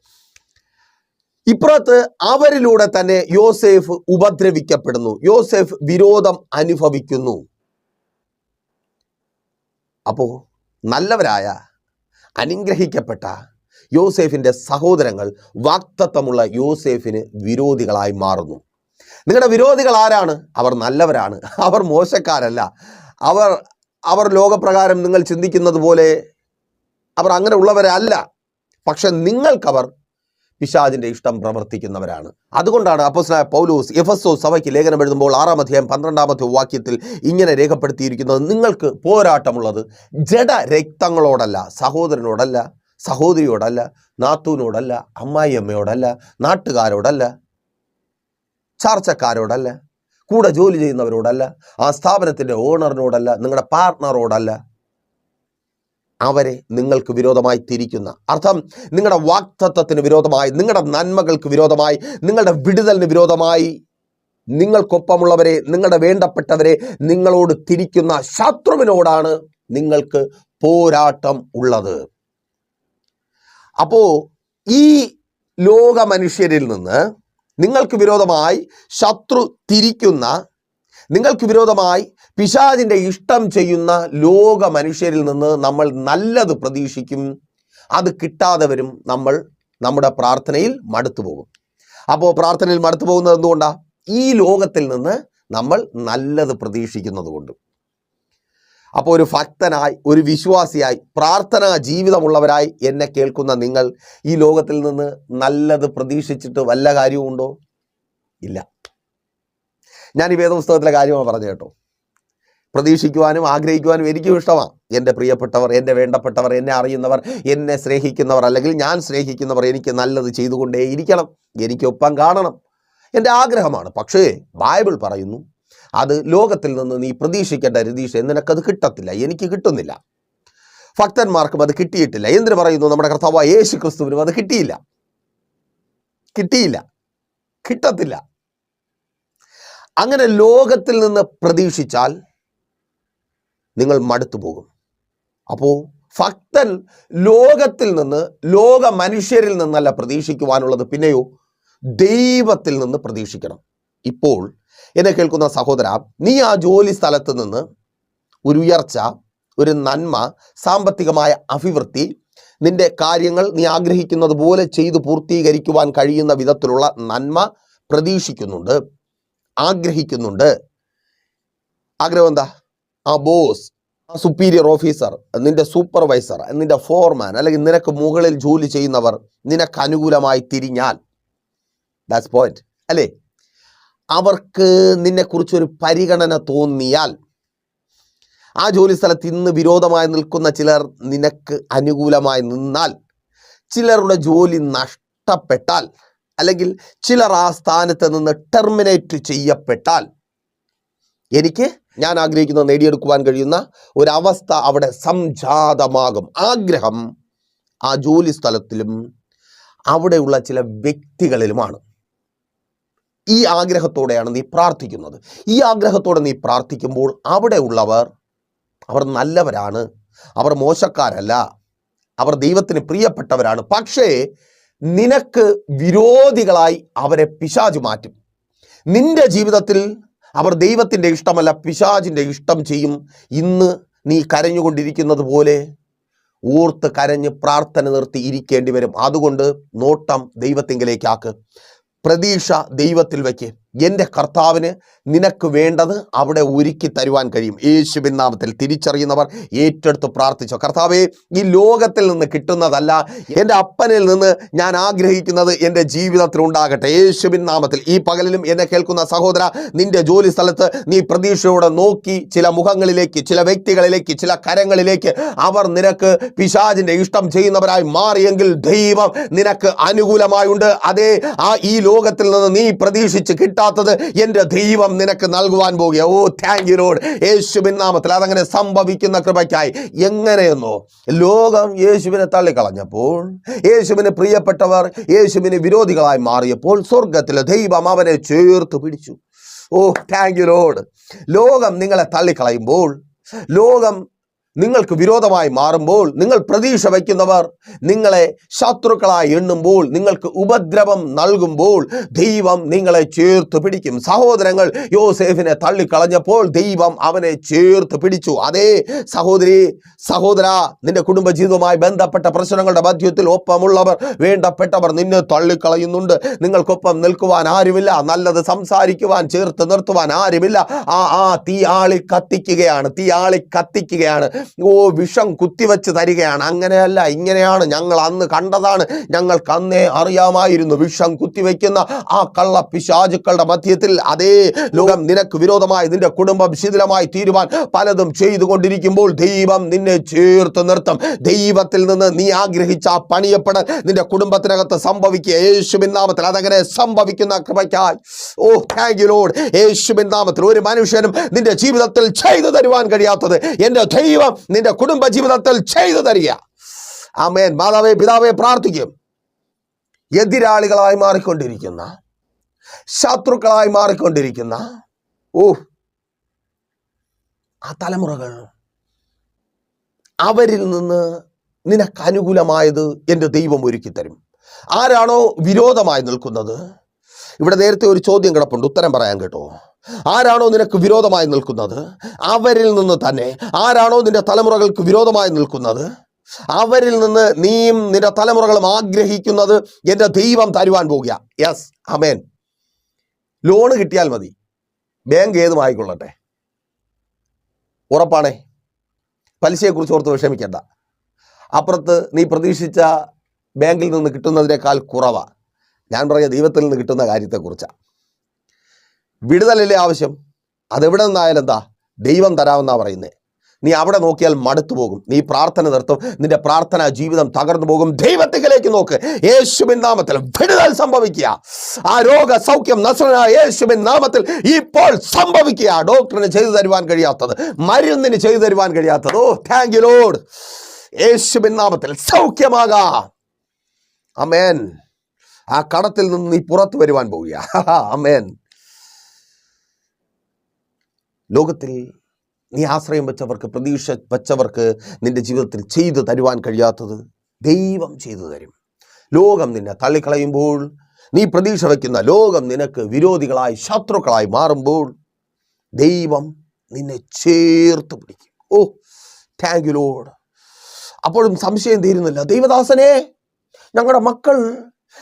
ഇപ്പുറത്ത് അവരിലൂടെ തന്നെ യോസേഫ് ഉപദ്രവിക്കപ്പെടുന്നു. യോസേഫ് വിരോധം അനുഭവിക്കുന്നു. അപ്പോ നല്ലവരായ അനുഗ്രഹിക്കപ്പെട്ട യോസേഫിന്റെ സഹോദരങ്ങൾ വാക്തത്വമുള്ള യോസേഫിന് വിരോധികളായി മാറുന്നു. നിങ്ങളുടെ വിരോധികൾ ആരാണ്? അവർ നല്ലവരാണ്. അവർ മോശക്കാരല്ല. അവർ അവർ ലോകപ്രകാരം നിങ്ങൾ ചിന്തിക്കുന്നത് പോലെ അവർ അങ്ങനെ ഉള്ളവരല്ല പക്ഷെ നിങ്ങൾക്കവർ പിശാജിന്റെ ഇഷ്ടം പ്രവർത്തിക്കുന്നവരാണ്. അതുകൊണ്ടാണ് അപ്പോസ്ലായ പൗലൂസ് എഫസോ സഭയ്ക്ക് ലേഖനം എഴുതുമ്പോൾ ആറാം അധ്യായം പന്ത്രണ്ടാമത്തെ വാക്യത്തിൽ ഇങ്ങനെ രേഖപ്പെടുത്തിയിരിക്കുന്നത് നിങ്ങൾക്ക് പോരാട്ടമുള്ളത് ജഡ രക്തങ്ങളോടല്ല സഹോദരനോടല്ല സഹോദരിയോടല്ല നാത്തൂനോടല്ല അമ്മായി അമ്മയോടല്ല നാട്ടുകാരോടല്ല ചാർച്ചക്കാരോടല്ല കൂടെ ജോലി ചെയ്യുന്നവരോടല്ല ആ സ്ഥാപനത്തിന്റെ ഓണറിനോടല്ല നിങ്ങളുടെ പാർട്ട്ണറോടല്ല അവരെ നിങ്ങൾക്ക് വിരോധമായി തിരിക്കുന്ന. അർത്ഥം നിങ്ങളുടെ വാക്തത്വത്തിന് വിരോധമായി നിങ്ങളുടെ നന്മകൾക്ക് വിരോധമായി നിങ്ങളുടെ വിടുതലിന് വിരോധമായി നിങ്ങൾക്കൊപ്പമുള്ളവരെ നിങ്ങളുടെ വേണ്ടപ്പെട്ടവരെ നിങ്ങളോട് തിരിക്കുന്ന ശത്രുവിനോടാണ് നിങ്ങൾക്ക് പോരാട്ടം ഉള്ളത്. അപ്പോ ഈ ലോക മനുഷ്യരിൽ നിന്ന് നിങ്ങൾക്ക് വിരോധമായി ശത്രു തിരിക്കുന്ന നിങ്ങൾക്ക് വിരോധമായി പിശാചിന്റെ ഇഷ്ടം ചെയ്യുന്ന ലോക മനുഷ്യരിൽ നിന്ന് നമ്മൾ നല്ലത് പ്രതീക്ഷിക്കും. അത് കിട്ടാതെ വരും. നമ്മൾ നമ്മുടെ പ്രാർത്ഥനയിൽ മടുത്തു പോകും. അപ്പോൾ പ്രാർത്ഥനയിൽ മടുത്തു പോകുന്നത് എന്തുകൊണ്ടാണ് ഈ ലോകത്തിൽ നിന്ന് നമ്മൾ നല്ലത് പ്രതീക്ഷിക്കുന്നത് കൊണ്ട് അപ്പോൾ ഒരു ഭക്തനായി ഒരു വിശ്വാസിയായി പ്രാർത്ഥനാ ജീവിതമുള്ളവരായി എന്നെ കേൾക്കുന്ന നിങ്ങൾ ഈ ലോകത്തിൽ നിന്ന് നല്ലത് പ്രതീക്ഷിച്ചിട്ട് വല്ല കാര്യവുമുണ്ടോ ഇല്ല. ഞാൻ ഈ വേദപുസ്തകത്തിലെ കാര്യമാണ് പറഞ്ഞു കേട്ടോ. പ്രതീക്ഷിക്കുവാനും ആഗ്രഹിക്കുവാനും എനിക്കും ഇഷ്ടമാണ്. എന്റെ പ്രിയപ്പെട്ടവർ എന്റെ വേണ്ടപ്പെട്ടവർ എന്നെ അറിയുന്നവർ എന്നെ സ്നേഹിക്കുന്നവർ അല്ലെങ്കിൽ ഞാൻ സ്നേഹിക്കുന്നവർ എനിക്ക് നല്ലത് ചെയ്തുകൊണ്ടേ ഇരിക്കണം എനിക്കൊപ്പം കാണണം. എന്റെ ആഗ്രഹമാണ്. പക്ഷേ ബൈബിൾ പറയുന്നു അത് ലോകത്തിൽ നിന്ന് നീ പ്രതീക്ഷിക്കേണ്ട രതീഷ് നിനക്കത് കിട്ടത്തില്ല എനിക്ക് കിട്ടുന്നില്ല. ഭക്തന്മാർക്കും അത് കിട്ടിയിട്ടില്ല. എന്തിനു പറയുന്നു? നമ്മുടെ കർത്താവ് യേശു ക്രിസ്തുവിനും അത് കിട്ടിയില്ല. കിട്ടിയില്ല. കിട്ടത്തില്ല. അങ്ങനെ ലോകത്തിൽ നിന്ന് പ്രതീക്ഷിച്ചാൽ നിങ്ങൾ മടുത്തു പോകും. അപ്പോൾ ഭക്തൻ ലോകത്തിൽ നിന്ന് ലോക മനുഷ്യരിൽ നിന്നല്ല പ്രതീക്ഷിക്കുവാനുള്ളത് പിന്നെയോ ദൈവത്തിൽ നിന്ന് പ്രതീക്ഷിക്കണം. ഇപ്പോൾ എന്നെ കേൾക്കുന്ന സഹോദര നീ ആ ജോലി സ്ഥലത്ത് നിന്ന് ഒരു ഉയർച്ച ഒരു നന്മ സാമ്പത്തികമായ അഭിവൃദ്ധി നിന്റെ കാര്യങ്ങൾ നീ ആഗ്രഹിക്കുന്നത് പോലെ ചെയ്തു പൂർത്തീകരിക്കുവാൻ കഴിയുന്ന വിധത്തിലുള്ള നന്മ പ്രതീക്ഷിക്കുന്നുണ്ട് ആഗ്രഹിക്കുന്നുണ്ട്. ആഗ്രഹം എന്താ? ആ ബോസ് ആ സുപ്പീരിയർ ഓഫീസർ നിന്റെ സൂപ്പർവൈസർ നിന്റെ ഫോർമാൻ അല്ലെങ്കിൽ നിനക്ക് മുകളിൽ ജോലി ചെയ്യുന്നവർ നിനക്ക് അനുകൂലമായി തിരിഞ്ഞാൽ ദാറ്റ്സ് പോയിന്റ് അല്ലേ? അവർക്ക് നിന്നെക്കുറിച്ചൊരു പരിഗണന തോന്നിയാൽ ആ ജോലി സ്ഥലത്ത് ഇന്ന് വിരോധമായി നിൽക്കുന്ന ചിലർ നിനക്ക് അനുകൂലമായി നിന്നാൽ ചിലരുടെ ജോലി നഷ്ടപ്പെട്ടാൽ അല്ലെങ്കിൽ ചിലർ ആ സ്ഥാനത്ത് നിന്ന് ടെർമിനേറ്റ് ചെയ്യപ്പെട്ടാൽ എനിക്ക് ഞാൻ ആഗ്രഹിക്കുന്ന നേടിയെടുക്കുവാൻ കഴിയുന്ന ഒരവസ്ഥ അവിടെ സംജാതമാകും. ആഗ്രഹം ആ ജോലി സ്ഥലത്തിലും അവിടെയുള്ള ചില വ്യക്തികളിലുമാണ്. ഈ ആഗ്രഹത്തോടെയാണ് നീ പ്രാർത്ഥിക്കുന്നത്. ഈ ആഗ്രഹത്തോടെ നീ പ്രാർത്ഥിക്കുമ്പോൾ അവിടെ ഉള്ളവർ അവർ നല്ലവരാണ്. അവർ മോശക്കാരല്ല. അവർ ദൈവത്തിന് പ്രിയപ്പെട്ടവരാണ്. പക്ഷേ നിനക്ക് വിരോധികളായി അവരെ പിശാജ് മാറ്റും. നിന്റെ ജീവിതത്തിൽ അവർ ദൈവത്തിന്റെ ഇഷ്ടമല്ല പിശാജിന്റെ ഇഷ്ടം ചെയ്യും. ഇന്ന് നീ കരഞ്ഞുകൊണ്ടിരിക്കുന്നത് പോലെ ഓർത്ത് കരഞ്ഞ് പ്രാർത്ഥന നിർത്തി ഇരിക്കേണ്ടി വരും. അതുകൊണ്ട് നോട്ടം ദൈവത്തിങ്കിലേക്കാക്ക്. പ്രതീക്ഷ ദൈവത്തിൽ വയ്ക്ക്. എന്റെ കർത്താവിന് നിനക്ക് വേണ്ടത് അവിടെ ഒരുക്കി തരുവാൻ കഴിയും. യേശുവിൻ നാമത്തിൽ തിരിച്ചറിയുന്നവർ ഏറ്റെടുത്ത് പ്രാർത്ഥിച്ചു. കർത്താവെ ഈ ലോകത്തിൽ നിന്ന് കിട്ടുന്നതല്ല എന്റെ അപ്പനിൽ നിന്ന് ഞാൻ ആഗ്രഹിക്കുന്നത് എന്റെ ജീവിതത്തിൽ ഉണ്ടാകട്ടെ. യേശുവിൻ നാമത്തിൽ ഈ പകലിലും എന്നെ കേൾക്കുന്ന സഹോദര നിന്റെ ജോലി സ്ഥലത്ത് നീ പ്രതീക്ഷയോടെ നോക്കി ചില മുഖങ്ങളിലേക്ക് ചില വ്യക്തികളിലേക്ക് ചില കരങ്ങളിലേക്ക് അവർ നിനക്ക് പിശാജിന്റെ ഇഷ്ടം ചെയ്യുന്നവരായി മാറിയെങ്കിൽ ദൈവം നിനക്ക് അനുകൂലമായുണ്ട്. അതേ ആ ഈ ലോകത്തിൽ നിന്ന് നീ പ്രതീക്ഷിച്ച് കിട്ടാത്തത് എന്റെ ദൈവം നിനക്ക് നൽകുവാൻ പോകുക ഓ താങ്ക് യു ലോഡ് യേശുവിൻ നാമത്തിൽ അതങ്ങനെ സംഭവിക്കുന്ന കൃപയ്ക്കായി. എങ്ങനെയെന്നോ ലോകം യേശുവിനെ തള്ളിക്കളഞ്ഞപ്പോൾ യേശുവിന് പ്രിയപ്പെട്ടവർ യേശുവിന് വിരോധികളായി മാറിയപ്പോൾ സ്വർഗത്തിലെ ദൈവം അവനെ ചേർത്ത് പിടിച്ചു. ഓ താങ്ക് യു ലോഡ് ലോകം നിങ്ങളെ തള്ളിക്കളയുമ്പോൾ ലോകം നിങ്ങൾക്ക് വിരോധമായി മാറുമ്പോൾ നിങ്ങൾ പ്രതീക്ഷ വയ്ക്കുന്നവർ നിങ്ങളെ ശത്രുക്കളായി എണ്ണുമ്പോൾ നിങ്ങൾക്ക് ഉപദ്രവം നൽകുമ്പോൾ ദൈവം നിങ്ങളെ ചേർത്ത് പിടിക്കും. സഹോദരങ്ങൾ യോസേഫിനെ തള്ളിക്കളഞ്ഞപ്പോൾ ദൈവം അവനെ ചേർത്ത് പിടിച്ചു. അതേ സഹോദരി സഹോദര നിന്റെ കുടുംബജീവിതവുമായി ബന്ധപ്പെട്ട പ്രശ്നങ്ങളുടെ മധ്യത്തിൽ ഒപ്പമുള്ളവർ വേണ്ടപ്പെട്ടവർ നിന്നെ തള്ളിക്കളയുന്നുണ്ട്. നിങ്ങൾക്കൊപ്പം നിൽക്കുവാൻ ആരുമില്ല. നല്ലത് സംസാരിക്കുവാൻ ചേർത്ത് നിർത്തുവാൻ ആരുമില്ല. ആ ആ തീയാളി കത്തിക്കുകയാണ് തീയാളി കത്തിക്കുകയാണ്. ഓ വിഷം കുത്തിവെച്ച് തരികയാണ്. അങ്ങനെയല്ല ഇങ്ങനെയാണ് ഞങ്ങൾ അന്ന് കണ്ടതാണ്. ഞങ്ങൾക്ക് അന്നേ അറിയാമായിരുന്നു. വിഷം കുത്തിവെക്കുന്ന ആ കള്ള പിശാചുക്കളുടെ മധ്യത്തിൽ അതേ ലോകം നിനക്ക് വിരോധമായി നിന്റെ കുടുംബം ശിഥിലമായി തീരുവാൻ പലതും ചെയ്തുകൊണ്ടിരിക്കുമ്പോൾ ദൈവം നിന്നെ ചേർത്ത് നിർത്തും. ദൈവത്തിൽ നിന്ന് നീ ആഗ്രഹിച്ച ആ പണിയപ്പെടൽ നിന്റെ കുടുംബത്തിനകത്ത് സംഭവിക്കുക. യേശുവിൻ നാമത്തിൽ അതങ്ങനെ സംഭവിക്കുന്ന കൃപയ്ക്കായി. ഓ താങ്ക് യു ലോഡ് നാമത്തിൽ ഒരു മനുഷ്യനും നിന്റെ ജീവിതത്തിൽ ചെയ്തു തരുവാൻ കഴിയാത്തത് എന്റെ ദൈവം നിന്റെ കുടുംബ ജീവിതത്തിൽ ചെയ്തു തരിക. ആമേൻ. മാതാവേ പിതാവേ പ്രാർത്ഥിക്കും. എതിരാളികളായി മാറിക്കൊണ്ടിരിക്കുന്ന ശത്രുക്കളായി മാറിക്കൊണ്ടിരിക്കുന്ന ഓ ആ തലമുറകൾ അവരിൽ നിന്ന് നിനക്ക് അനുകൂലമായത് എന്റെ ദൈവം ഒരുക്കി തരും. ആരാണോ വിരോധമായി നിൽക്കുന്നത്? ഇവിടെ നേരത്തെ ഒരു ചോദ്യം കിടപ്പുണ്ട്. ഉത്തരം പറയാൻ കേട്ടോ. ആരാണോ നിനക്ക് വിരോധമായി നിൽക്കുന്നത്? അവരിൽ നിന്ന് തന്നെ. ആരാണോ നിന്റെ തലമുറകൾക്ക് വിരോധമായി നിൽക്കുന്നത്? അവരിൽ നിന്ന് നീയും നിന്റെ തലമുറകളും ആഗ്രഹിക്കുന്നത് എന്റെ ദൈവം തരുവാൻ പോകുക. യെസ് അമേൻ ലോണ് കിട്ടിയാൽ മതി. ബാങ്ക് ഏതും ആയിക്കൊള്ളട്ടെ. ഉറപ്പാണേ. പലിശയെക്കുറിച്ച് ഓർത്ത് വിഷമിക്കേണ്ട. അപ്പുറത്ത് നീ പ്രതീക്ഷിച്ച ബാങ്കിൽ നിന്ന് കിട്ടുന്നതിനേക്കാൾ കുറവാണ് ഞാൻ പറഞ്ഞ ദൈവത്തിൽ നിന്ന് കിട്ടുന്ന കാര്യത്തെക്കുറിച്ചാണ് വിടുതലല്ലേ ആവശ്യം? അതെവിടെ നിന്നായാലും എന്താ? ദൈവം തരാമെന്നാ പറയുന്നത് നീ അവിടെ നോക്കിയാൽ മടുത്തു പോകും. നീ പ്രാർത്ഥന നിർത്തും. നിന്റെ പ്രാർത്ഥന ജീവിതം തകർന്നു പോകും. ദൈവത്തിലേക്ക് നോക്ക്. യേശുവിൻ നാമത്തിൽ വിടുതൽ സംഭവിക്കുക. ആ രോഗ സൗഖ്യം നസ്രനായ യേശുവിൻ നാമത്തിൽ ഇപ്പോൾ സംഭവിക്കുക. ഡോക്ടറിന് ചെയ്തു തരുവാൻ കഴിയാത്തത് മരുന്നിന് ചെയ്തു തരുവാൻ കഴിയാത്തത്. ഓ താങ്ക് യു ലോഡ് യേശുവിൻ നാമത്തിൽ സൗഖ്യമാകാം. അമേൻ ആ കടത്തിൽ നിന്ന് നീ പുറത്തു വരുവാൻ പോവുക അമേൻ ലോകത്തിൽ നീ ആശ്രയം വെച്ചവർക്ക് പ്രതീക്ഷ വെച്ചവർക്ക് നിന്റെ ജീവിതത്തിൽ ചെയ്തു തരുവാൻ കഴിയാത്തത് ദൈവം ചെയ്തു തരും. ലോകം നിന്നെ തള്ളിക്കളയുമ്പോൾ നീ പ്രതീക്ഷ വയ്ക്കുന്ന ലോകം നിനക്ക് വിരോധികളായി ശത്രുക്കളായി മാറുമ്പോൾ ദൈവം നിന്നെ ചേർത്ത് പിടിക്കും. ഓ താങ്ക് യു ലോഡ് അപ്പോഴും സംശയം തീരുന്നില്ല. ദൈവദാസനെ ഞങ്ങളുടെ മക്കൾ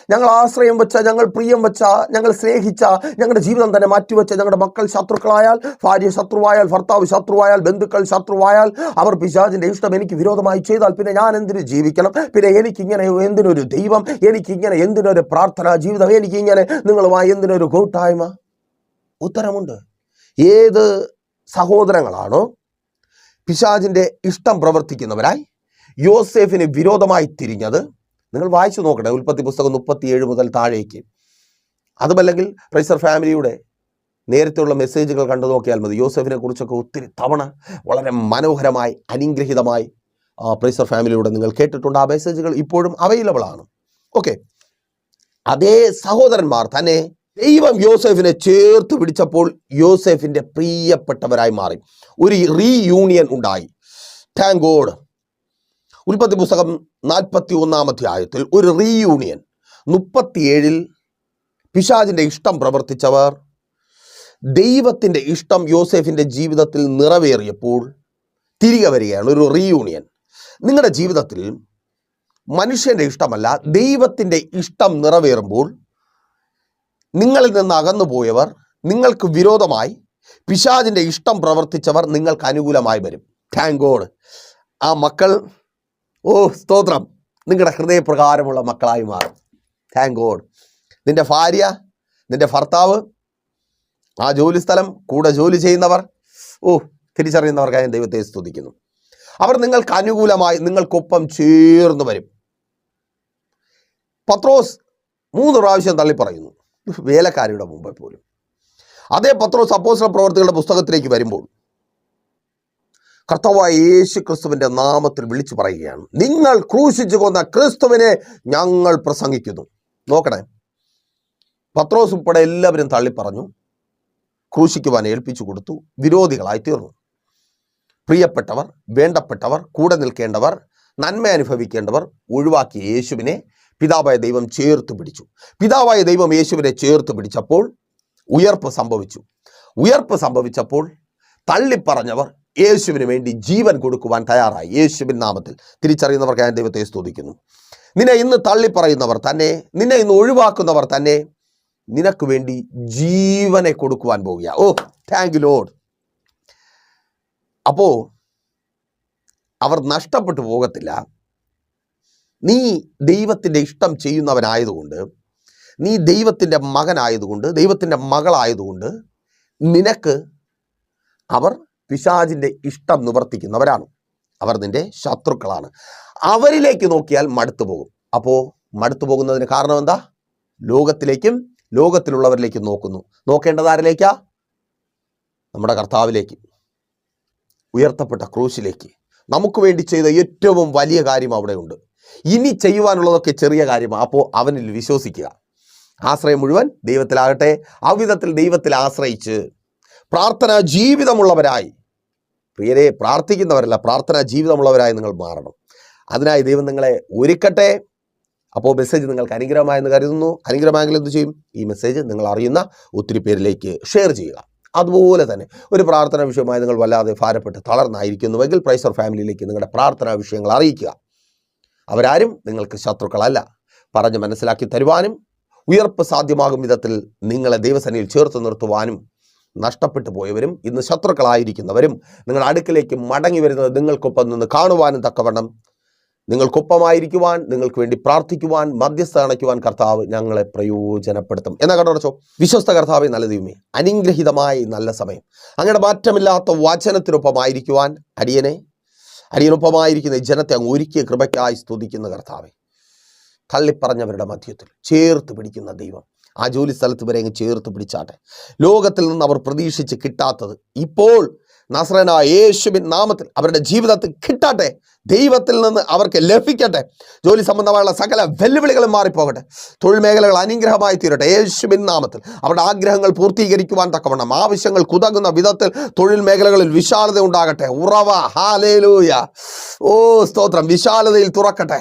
ഞങ്ങൾ ആശ്രയം വെച്ച ഞങ്ങൾ പ്രിയം വെച്ച ഞങ്ങൾ സ്നേഹിച്ച ഞങ്ങളുടെ ജീവിതം തന്നെ മാറ്റിവെച്ച ഞങ്ങളുടെ മക്കൾ ശത്രുക്കളായാൽ ഭാര്യ ശത്രുവായാൽ ഭർത്താവ് ശത്രുവായാൽ ബന്ധുക്കൾ ശത്രുവായാൽ അവർ പിശാജിന്റെ ഇഷ്ടം എനിക്ക് വിരോധമായി ചെയ്താൽ പിന്നെ ഞാൻ എന്തിനു ജീവിക്കണം? പിന്നെ എനിക്കിങ്ങനെ എന്തിനൊരു ദൈവം? എനിക്കിങ്ങനെ എന്തിനൊരു പ്രാർത്ഥന ജീവിതം? എനിക്കിങ്ങനെ നിങ്ങളുമായി എന്തിനൊരു കൂട്ടായ്മ? ഉത്തരമുണ്ട്. ഏത് സഹോദരങ്ങളാണോ പിശാജിന്റെ ഇഷ്ടം പ്രവർത്തിക്കുന്നവരായി യോസേഫിന് വിരോധമായി തിരിഞ്ഞത് നിങ്ങൾ വായിച്ചു നോക്കട്ടെ. ഉൽപ്പത്തി പുസ്തകം മുപ്പത്തിയേഴ് മുതൽ താഴേക്ക്. അതുമല്ലെങ്കിൽ പ്രൈസർ ഫാമിലിയുടെ നേരത്തെയുള്ള മെസ്സേജുകൾ കണ്ടു നോക്കിയാൽ മതി. യോസഫിനെ കുറിച്ചൊക്കെ ഒത്തിരി തവണ വളരെ മനോഹരമായി അനുഗ്രഹിതമായി പ്രൈസർ ഫാമിലിയുടെ നിങ്ങൾ കേട്ടിട്ടുണ്ട്. ആ മെസ്സേജുകൾ ഇപ്പോഴും അവൈലബിൾ ആണ്. ഓക്കെ അതേ സഹോദരന്മാർ തന്നെ ദൈവം യോസെഫിനെ ചേർത്ത് പിടിച്ചപ്പോൾ യോസെഫിന്റെ പ്രിയപ്പെട്ടവരായി മാറി. ഒരു റീയൂണിയൻ ഉണ്ടായി. താങ്ക് ഗോഡ് ഉൽപ്പത്തി പുസ്തകം നാൽപ്പത്തി ഒന്നാം അധ്യായത്തിൽ ഒരു റീയൂണിയൻ മുപ്പത്തിയേഴിൽ പിശാജിന്റെ ഇഷ്ടം പ്രവർത്തിച്ചവർ ദൈവത്തിന്റെ ഇഷ്ടം യോസെഫിന്റെ ജീവിതത്തിൽ നിറവേറിയപ്പോൾ തിരികെ വരികയാണ് ഒരു റീയൂണിയൻ നിങ്ങളുടെ ജീവിതത്തിൽ മനുഷ്യന്റെ ഇഷ്ടമല്ല ദൈവത്തിന്റെ ഇഷ്ടം നിറവേറുമ്പോൾ നിങ്ങളിൽ നിന്ന് അകന്നുപോയവർ നിങ്ങൾക്ക് വിരോധമായി പിശാജിന്റെ ഇഷ്ടം പ്രവർത്തിച്ചവർ നിങ്ങൾക്ക് അനുകൂലമായി വരും. താങ്ക് ഗോഡ് ആ മക്കൾ ഓ സ്തോത്രം. നിങ്ങളുടെ ഹൃദയപ്രകാരമുള്ള മക്കളായി മാറും. താങ്ക് ഗോഡ് നിന്റെ ഭാര്യ നിന്റെ ഭർത്താവ് ആ ജോലി സ്ഥലം കൂടെ ജോലി ചെയ്യുന്നവർ ഓ തിരിച്ചറിയുന്നവർക്കായി ഞാൻ ദൈവത്തെ സ്തുതിക്കുന്നു. അവർ നിങ്ങൾക്ക് അനുകൂലമായി നിങ്ങൾക്കൊപ്പം ചേർന്ന് വരും. പത്രോസ് മൂന്ന് പ്രാവശ്യം തള്ളി പറയുന്നു. വേലക്കാരിയുടെ മുമ്പേ പോലും. അതേ പത്രോസ് അപ്പോസ്തല പ്രവർത്തികളുടെ പുസ്തകത്തിലേക്ക് വരുമ്പോൾ കർത്താവായ യേശു ക്രിസ്തുവിന്റെ നാമത്തിൽ വിളിച്ചു പറയുകയാണ്. നിങ്ങൾ ക്രൂശിച്ചു കൊന്ന ക്രിസ്തുവിനെ ഞങ്ങൾ പ്രസംഗിക്കുന്നു. നോക്കണേ. പത്രോസ് ഉൾപ്പെടെ എല്ലാവരും തള്ളി പറഞ്ഞു ക്രൂശിക്കുവാൻ ഏൽപ്പിച്ചു കൊടുത്തു. വിരോധികളായി തീർന്നു. പ്രിയപ്പെട്ടവർ വേണ്ടപ്പെട്ടവർ കൂടെ നിൽക്കേണ്ടവർ നന്മ അനുഭവിക്കേണ്ടവർ ഒഴിവാക്കിയ യേശുവിനെ പിതാവായ ദൈവം ചേർത്ത് പിടിച്ചു. പിതാവായ ദൈവം യേശുവിനെ ചേർത്ത് പിടിച്ചപ്പോൾ ഉയർപ്പ് സംഭവിച്ചു. ഉയർപ്പ് സംഭവിച്ചപ്പോൾ തള്ളിപ്പറഞ്ഞവർ യേശുവിന് വേണ്ടി ജീവൻ കൊടുക്കുവാൻ തയ്യാറായി. യേശുവിൻ നാമത്തിൽ തിരിച്ചറിയുന്നവർക്ക് ഞാൻ ദൈവത്തെ സ്തുതിക്കുന്നു. നിന്നെ ഇന്ന് തള്ളിപ്പറയുന്നവർ തന്നെ നിന്നെ ഇന്ന് ഒഴിവാക്കുന്നവർ തന്നെ നിനക്ക് വേണ്ടി ജീവനെ കൊടുക്കുവാൻ പോവുക ഓ താങ്ക് യു ലോഡ് അപ്പോ അവർ നഷ്ടപ്പെട്ടു പോകത്തില്ല. നീ ദൈവത്തിന്റെ ഇഷ്ടം ചെയ്യുന്നവനായതുകൊണ്ട് നീ ദൈവത്തിന്റെ മകനായതുകൊണ്ട് ദൈവത്തിന്റെ മകളായതുകൊണ്ട് നിനക്ക് അവർ പിശാചിന്റെ ഇഷ്ടം നിവർത്തിക്കുന്നവരാണ്. അവർ നിന്റെ ശത്രുക്കളാണ്. അവരിലേക്ക് നോക്കിയാൽ മടുത്തു പോകും. അപ്പോൾ മടുത്തു പോകുന്നതിന് കാരണം എന്താ? ലോകത്തിലേക്കും ലോകത്തിലുള്ളവരിലേക്കും നോക്കുന്നു. നോക്കേണ്ടത് ആരിലേക്കാ? നമ്മുടെ കർത്താവിലേക്ക്. ഉയർത്തപ്പെട്ട ക്രൂശിലേക്ക്. നമുക്ക് വേണ്ടി ചെയ്ത ഏറ്റവും വലിയ കാര്യം അവിടെയുണ്ട്. ഇനി ചെയ്യുവാനുള്ളതൊക്കെ ചെറിയ കാര്യമാണ് അപ്പോൾ അവനിൽ വിശ്വസിക്കുക. ആശ്രയം മുഴുവൻ ദൈവത്തിലാകട്ടെ. അവിധത്തിൽ ദൈവത്തിൽ ആശ്രയിച്ച് പ്രാർത്ഥനാ ജീവിതമുള്ളവരായി പ്രിയരെ പ്രാർത്ഥിക്കുന്നവരല്ല പ്രാർത്ഥനാ ജീവിതമുള്ളവരായി നിങ്ങൾ മാറണം. അതിനായി ദൈവം നിങ്ങളെ ഒരുക്കട്ടെ. അപ്പോൾ മെസ്സേജ് നിങ്ങൾക്ക് അനുഗ്രഹമായെന്ന് കരുതുന്നു. അനുഗ്രഹമായെങ്കിൽ എന്ത് ചെയ്യും? ഈ മെസ്സേജ് നിങ്ങൾ അറിയുന്ന ഒത്തിരി പേരിലേക്ക് ഷെയർ ചെയ്യുക. അതുപോലെ തന്നെ ഒരു പ്രാർത്ഥനാ വിഷയമായി നിങ്ങൾ വല്ലാതെ ഭാരപ്പെട്ട് തളർന്നായിരിക്കുന്നുവെങ്കിൽ പ്രൈസർ ഫാമിലിയിലേക്ക് നിങ്ങളുടെ പ്രാർത്ഥനാ വിഷയങ്ങൾ അറിയിക്കുക. അവരാരും നിങ്ങൾക്ക് ശത്രുക്കളല്ല. പറഞ്ഞ് മനസ്സിലാക്കി തരുവാനും ഉയർപ്പ് സാധ്യമാകും വിധത്തിൽ നിങ്ങളെ ദൈവസേനയിൽ ചേർത്ത് നിർത്തുവാനും നഷ്ടപ്പെട്ടു പോയവരും ഇന്ന് ശത്രുക്കളായിരിക്കുന്നവരും നിങ്ങൾ അടുക്കിലേക്ക് മടങ്ങി വരുന്നത് നിങ്ങൾക്കൊപ്പം നിന്ന് കാണുവാനും തക്കവണ്ണം. നിങ്ങൾക്കൊപ്പമായിരിക്കുവാൻ നിങ്ങൾക്ക് വേണ്ടി പ്രാർത്ഥിക്കുവാൻ മധ്യസ്ഥ അണയ്ക്കുവാൻ കർത്താവ് ഞങ്ങളെ പ്രയോജനപ്പെടുത്തും. എന്നാ കണ്ടോടച്ചോ വിശ്വസ്ത കർത്താവ് നല്ല ദൈവമേ അനുഗ്രഹീതമായി നല്ല സമയം. അങ്ങയുടെ മാറ്റമില്ലാത്ത വചനത്തിനൊപ്പമായിരിക്കുവാൻ അടിയനെ അടിയനൊപ്പമായിരിക്കുന്ന ജനത്തെ അങ്ങ് ഒരുക്കിയ കൃപയ്ക്കായി സ്തുതിക്കുന്ന കർത്താവെ തള്ളിപ്പറഞ്ഞവരുടെ മധ്യത്തിൽ ചേർത്ത് പിടിക്കുന്ന ദൈവം ആ ജോലി സ്ഥലത്ത് വരെ അങ്ങ് ചേർത്ത് പിടിച്ചാട്ടെ. ലോകത്തിൽ നിന്ന് അവർ പ്രതീക്ഷിച്ച് കിട്ടാത്തത് ഇപ്പോൾ നസ്രന യേശുവിൻ നാമത്തിൽ അവരുടെ ജീവിതത്തിൽ കിട്ടാട്ടെ. ദൈവത്തിൽ നിന്ന് അവർക്ക് ലഭിക്കട്ടെ. ജോലി സംബന്ധമായുള്ള സകല വെല്ലുവിളികളും മാറിപ്പോകട്ടെ. തൊഴിൽ മേഖലകൾ അനുഗ്രഹമായി തീരട്ടെ. യേശുവിൻ നാമത്തിൽ അവരുടെ ആഗ്രഹങ്ങൾ പൂർത്തീകരിക്കുവാൻ തക്കവണ്ണം ആവശ്യങ്ങൾ കുതകുന്ന വിധത്തിൽ തൊഴിൽ മേഖലകളിൽ വിശാലത ഉണ്ടാകട്ടെ. ഉറവ. ഹാലേലൂയ ഓ സ്തോത്രം. വിശാലതയിൽ തുറക്കട്ടെ.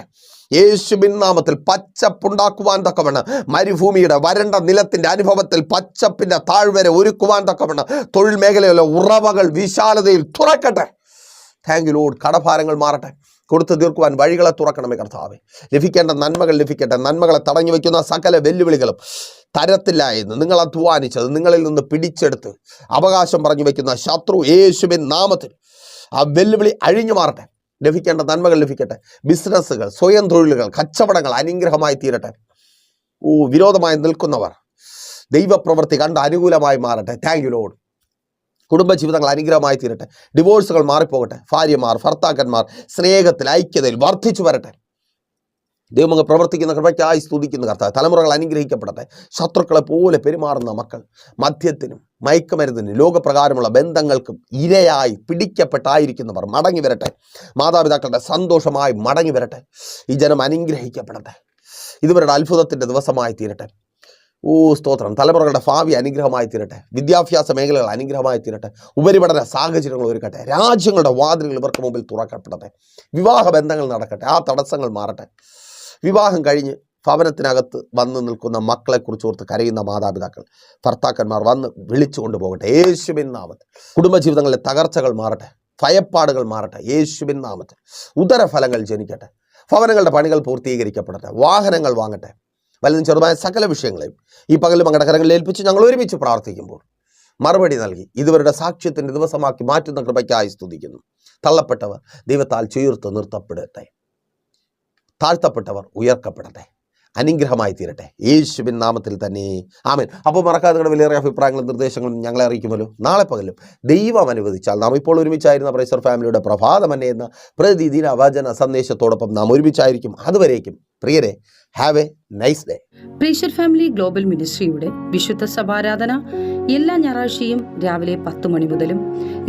യേശുബിൻ നാമത്തിൽ പച്ചപ്പുണ്ടാക്കുവാൻ തക്കവണ്ണം മരുഭൂമിയുടെ വരണ്ട നിലത്തിന്റെ അനുഭവത്തിൽ പച്ചപ്പിന്റെ താഴ്വര ഒരുക്കുവാൻ തക്കവണ്ണം തൊഴിൽ മേഖലയിലെ ഉറവകൾ വിശാലതയിൽ തുറക്കട്ടെ. താങ്ക് യു ലോഡ് കടഭാരങ്ങൾ മാറട്ടെ. കൊടുത്തു തീർക്കുവാൻ വഴികളെ തുറക്കണമേ കർത്താവെ. ലഭിക്കേണ്ട നന്മകൾ ലഭിക്കട്ടെ. നന്മകളെ തടഞ്ഞു വയ്ക്കുന്ന സകല വെല്ലുവിളികളും തരത്തില്ല എന്ന് നിങ്ങൾ അധ്വാനിച്ചത് നിങ്ങളിൽ നിന്ന് പിടിച്ചെടുത്ത് അവകാശം പറഞ്ഞു വയ്ക്കുന്ന ശത്രു യേശുവിൻ നാമത്തിൽ ആ വെല്ലുവിളി അഴിഞ്ഞു മാറട്ടെ. ലഭിക്കേണ്ട നന്മകൾ ലഭിക്കട്ടെ. ബിസിനസ്സുകൾ സ്വയം തൊഴിലുകൾ കച്ചവടങ്ങൾ അനുഗ്രഹമായി തീരട്ടെ. ഓ വിരോധമായി നിൽക്കുന്നവർ ദൈവപ്രവൃത്തി കണ്ട് അനുകൂലമായി മാറട്ടെ. താങ്ക് യു ലോഡ് കുടുംബജീവിതങ്ങൾ അനുഗ്രഹമായി തീരട്ടെ. ഡിവോഴ്സുകൾ മാറിപ്പോകട്ടെ. ഭാര്യമാർ ഭർത്താക്കന്മാർ സ്നേഹത്തിൽ ഐക്യതയിൽ വർദ്ധിച്ചു വരട്ടെ. ദൈവം അങ്ങ് പ്രവർത്തിക്കുന്ന കൃപയ്ക്കായി സ്തുതിക്കുന്ന കർത്താവ്. തലമുറകൾ അനുഗ്രഹിക്കപ്പെടട്ടെ. ശത്രുക്കളെ പോലെ പെരുമാറുന്ന മക്കൾ മദ്യത്തിനും മയക്കുമരുന്നിനും ലോകപ്രകാരമുള്ള ബന്ധങ്ങൾക്കും ഇരയായി പിടിക്കപ്പെട്ടായിരിക്കുന്നവർ മടങ്ങി വരട്ടെ. മാതാപിതാക്കളുടെ സന്തോഷമായി മടങ്ങി വരട്ടെ. ഈ ജനം അനുഗ്രഹിക്കപ്പെടട്ടെ. ഇതുവരുടെ അത്ഭുതത്തിന്റെ ദിവസമായി തീരട്ടെ. ഓ സ്തോത്രം. തലമുറകളുടെ ഭാവി അനുഗ്രഹമായി തീരട്ടെ. വിദ്യാഭ്യാസ മേഖലകൾ അനുഗ്രഹമായി തീരട്ടെ. ഉപരിപഠന സാഹചര്യങ്ങൾ ഒരുക്കട്ടെ. രാജ്യങ്ങളുടെ വാതിലുകൾ ഇവർക്ക് മുമ്പിൽ തുറക്കപ്പെടട്ടെ. വിവാഹ ബന്ധങ്ങൾ നടക്കട്ടെ. ആ തടസ്സങ്ങൾ മാറട്ടെ. വിവാഹം കഴിഞ്ഞ് ഭവനത്തിനകത്ത് വന്ന് നിൽക്കുന്ന മക്കളെക്കുറിച്ച് ഓർത്ത് കരയുന്ന മാതാപിതാക്കൾ ഭർത്താക്കന്മാർ വന്ന് വിളിച്ചു കൊണ്ടുപോകട്ടെ. യേശുവിൻ നാമത്തിൽ. കുടുംബജീവിതങ്ങളിലെ തകർച്ചകൾ മാറട്ടെ. ഭയപ്പാടുകൾ മാറട്ടെ. യേശുവിൻ നാമത്തിൽ. ഉദരഫലങ്ങൾ ജനിക്കട്ടെ. ഭവനങ്ങളുടെ പണികൾ പൂർത്തീകരിക്കപ്പെടട്ടെ. വാഹനങ്ങൾ വാങ്ങട്ടെ. വലുതും ചെറുതായ സകല വിഷയങ്ങളെയും ഈ പകലും അങ്ങടെ കരങ്ങളിൽ ഏൽപ്പിച്ച് ഞങ്ങൾ ഒരുമിച്ച് പ്രാർത്ഥിക്കുമ്പോൾ മറുപടി നൽകി ഇതുവരുടെ സാക്ഷ്യത്തിന്റെ ദിവസമാക്കി മാറ്റുന്ന കൃപയ്ക്കായി സ്തുതിക്കുന്നു. തള്ളപ്പെട്ടവർ ദൈവത്താൽ ചേർത്ത് നിർത്തപ്പെടട്ടെ. താഴ്ത്തപ്പെട്ടവർ ഉയർക്കപ്പെടട്ടെ. അനുഗ്രഹമായി തീരട്ടെ. യേശുവിൻ നാമത്തിൽ തന്നെ. ആമേൻ. അപ്പോൾ മറക്കാതെ നിങ്ങളുടെ വിലയേറെ അഭിപ്രായങ്ങളും നിർദ്ദേശങ്ങളും ഞങ്ങളെ അറിയിക്കുമല്ലോ. നാളെ പകലും ദൈവം അനുവദിച്ചാൽ നാം ഇപ്പോൾ ഒരുമിച്ചായിരുന്ന പ്രൈസർ ഫാമിലിയുടെ പ്രഭാതമന്നെ എന്ന പ്രതിദിന വചന സന്ദേശത്തോടൊപ്പം നാം ഒരുമിച്ചായിരിക്കും. അതുവരേക്കും. പ്രിയരെ have a nice day pressure family global മിനിസ്ട്രിയുടെ വിശുദ്ധ സഭാരാധന എല്ലാ ഞായറാഴ്ചയും രാവിലെ പത്ത് മണി മുതലും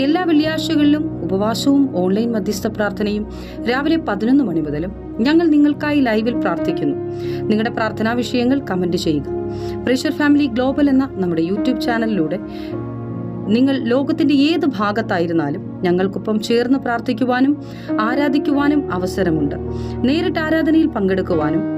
എല്ലാ വെള്ളിയാഴ്ചകളിലും ഉപവാസവും ഓൺലൈൻ മധ്യസ്ഥ പ്രാർത്ഥനയും രാവിലെ പതിനൊന്ന് മണി മുതലും ഞങ്ങൾ നിങ്ങൾക്കായി ലൈവിൽ പ്രാർത്ഥിക്കുന്നു. നിങ്ങളുടെ പ്രാർത്ഥനാ വിഷയങ്ങൾ കമന്റ് ചെയ്യുക. പ്രീഷർ ഫാമിലി ഗ്ലോബൽ എന്ന നമ്മുടെ യൂട്യൂബ് ചാനലിലൂടെ നിങ്ങൾ ലോകത്തിന്റെ ഏത് ഭാഗത്തായിരുന്നാലും ഞങ്ങൾക്കൊപ്പം ചേർന്ന് പ്രാർത്ഥിക്കുവാനും ആരാധിക്കുവാനും അവസരമുണ്ട്. നേരിട്ട് ആരാധനയിൽ പങ്കെടുക്കുവാനും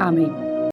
ആമേൻ